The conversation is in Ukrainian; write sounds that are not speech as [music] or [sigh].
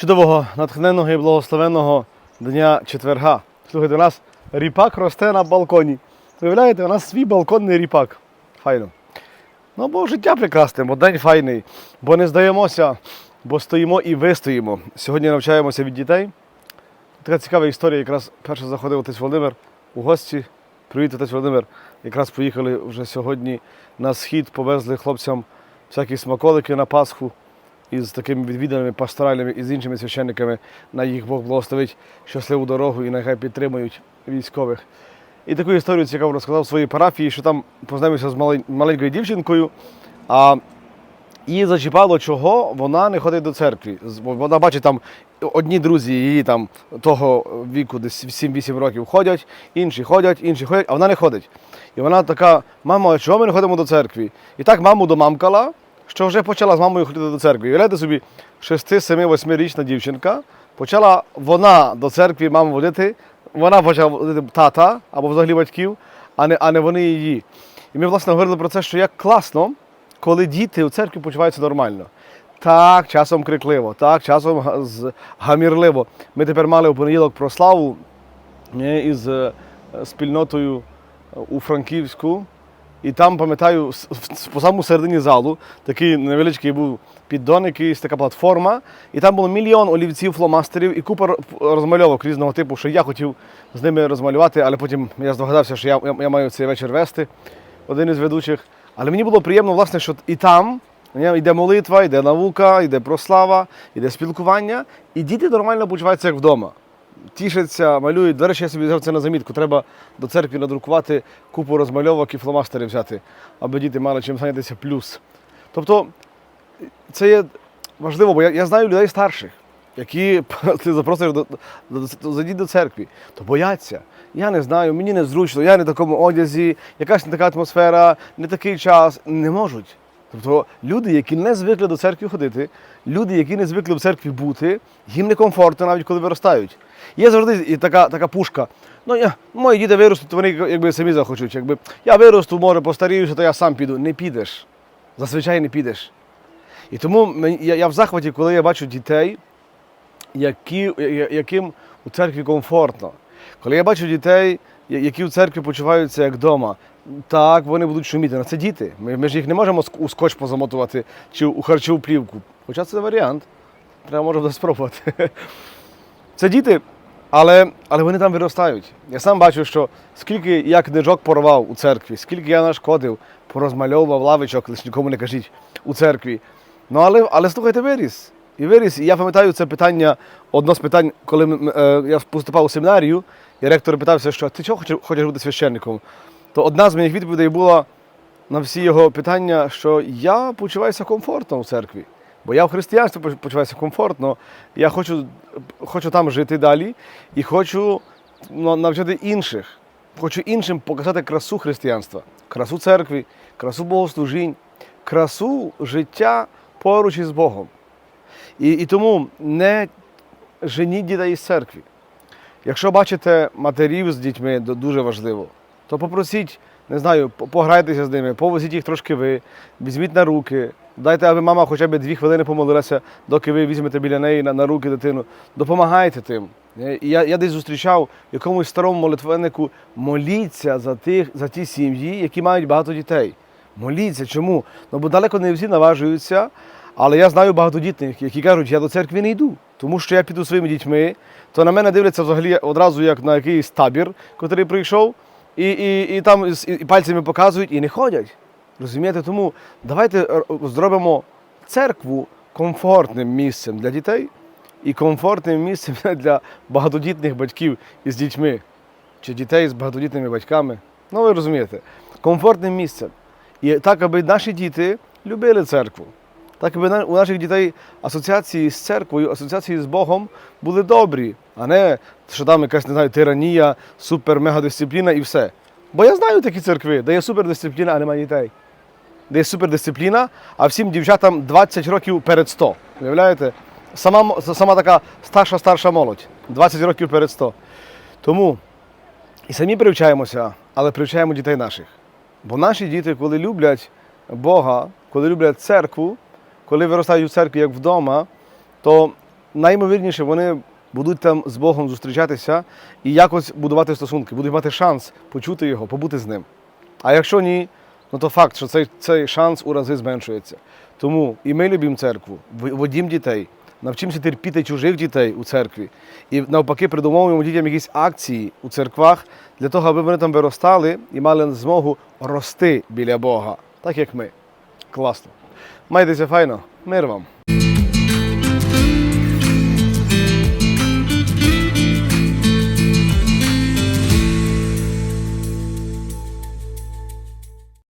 чудового, натхненного і благословенного дня четверга. Слухайте, у нас ріпак росте на балконі. Виявляєте, у нас свій балконний ріпак. Файно. Ну, бо життя прекрасне, бо день файний, бо не здаємося, бо стоїмо і вистоїмо. Сьогодні навчаємося від дітей. Така цікава історія. Якраз перше заходив отець Володимир у гості. Привіт, отець Володимир. Якраз поїхали вже сьогодні на схід, повезли хлопцям всякі смаколики на Пасху із такими відвіданими пасторальними і з іншими священниками. На їх Бог благословить щасливу дорогу і нехай підтримують військових. І таку історію цікаво розказав в своїй парафії, що там познайомився з маленькою дівчинкою. А її зачіпало, чого вона не ходить до церкви. Вона бачить там одні друзі її там того віку, десь 7-8 років ходять, інші ходять, інші ходять, а вона не ходить. І вона така: мамо, а чого ми не ходимо до церкви? І так маму домамкала, що вже почала з мамою ходити до церкви. Уявляєте собі, 6-7-8-річна дівчинка почала вона до церкви маму водити, вона почала водити тата або взагалі батьків, а не, а не вони її. І ми, власне, говорили про це, що як класно, коли діти у церкві почуваються нормально. Так, часом крикливо, так, часом гамірливо. Ми тепер мали у понеділок прославу е, із е, спільнотою е, у Франківську. І там, пам'ятаю, по самому середині залу такий невеличкий був піддон, якийсь така платформа, і там було мільйон олівців, фломастерів і купа розмальовок різного типу, що я хотів з ними розмалювати, але потім я здогадався, що я, я, я маю цей вечір вести, один із ведучих. Але мені було приємно, власне, що і там йде молитва, йде наука, йде прослава, йде спілкування, і діти нормально почуваються як вдома. Тішаться, малюють. До речі, я собі взяв це на замітку. Треба до церкви надрукувати купу розмальовок і фломастери взяти, аби діти мали чим зайнятися плюс. Тобто, це є важливо, бо я, я знаю людей старших, які [laughs] ти запросиш до, до, до, зайдіть до церкви, то бояться. Я не знаю, мені незручно, я не в такому одязі, якась не така атмосфера, не такий час. Не можуть. Тобто люди, які не звикли до церкви ходити, люди, які не звикли в церкві бути, їм некомфортно навіть коли виростають. Є завжди така, така пушка. Ну, я, мої діти виростуть, вони якби самі захочуть. Якби я виросту, може, постаріюся, то я сам піду. Не підеш. Зазвичай не підеш. І тому я, я в захваті, коли я бачу дітей, які, яким у церкві комфортно. Коли я бачу дітей, які в церкві почуваються як вдома, так, вони будуть шуміти. Ну, Це діти. Ми, ми ж їх не можемо у скотч позамотувати чи у харчову плівку. Хоча це варіант. Треба може буде спробувати. [laughs] Це діти, але, але вони там виростають. Я сам бачу, що скільки я книжок порвав у церкві, скільки я нашкодив, порозмальовував лавичок, лише нікому не кажіть у церкві. Ну але, але слухайте, виріс. І виріс. І я пам'ятаю це питання, одно з питань, коли е, я поступав у семінарію, і ректор питався, що ти чого хочеш бути священником? То одна з моїх відповідей була на всі його питання, що я почуваюся комфортно у церкві. Бо я в християнстві почуваюся комфортно, я хочу, хочу там жити далі і хочу навчати інших. Хочу іншим показати красу християнства, красу церкви, красу богослужінь, красу життя поруч із Богом. І, і тому не женіть дітей із церкви. Якщо бачите матерів з дітьми, то дуже важливо, то попросіть, не знаю, пограйтеся з ними, повозіть їх трошки ви, візьміть на руки, дайте, аби мама хоча б дві хвилини помолилася, доки ви візьмете біля неї на, на руки дитину. Допомагайте тим. Е, І я, я десь зустрічав якомусь старому молитвеннику, моліться за, тих, за ті сім'ї, які мають багато дітей. Моліться. Чому? Ну бо далеко не всі наважуються. Але я знаю багатодітних, які кажуть, я до церкви не йду, тому що я піду своїми дітьми, то на мене дивляться взагалі одразу як на якийсь табір, котрий прийшов, і, і, і там і, пальцями показують і не ходять. Розумієте? Тому давайте зробимо церкву комфортним місцем для дітей і комфортним місцем [laughs] для багатодітних батьків із дітьми, чи дітей з багатодітними батьками. Ну, ви розумієте, комфортним місцем. І так, аби наші діти любили церкву. Так, аби у наших дітей асоціації з церквою, асоціації з Богом були добрі, а не що там якась не знаю, тиранія, супер-мегадисципліна і все. Бо я знаю такі церкви, де є супердисципліна, а немає дітей. Де є супердисципліна, а всім дівчатам 20 років перед 100. Уявляєте? Сама, сама така старша старша молодь. 20 років перед 100. Тому і самі привчаємося, але привчаємо дітей наших. Бо наші діти, коли люблять Бога, коли люблять церкву, коли виростають у церкві як вдома, то наймовірніше вони будуть там з Богом зустрічатися і якось будувати стосунки, будуть мати шанс почути його, побути з ним. А якщо ні, ну то факт, що цей, цей шанс у рази зменшується. Тому і ми любимо церкву, водім дітей, навчимося терпіти чужих дітей у церкві. І навпаки, придумовуємо дітям якісь акції у церквах для того, аби вони там виростали і мали змогу рости біля Бога, так як ми. Класно. Майтеся файно, мир вам.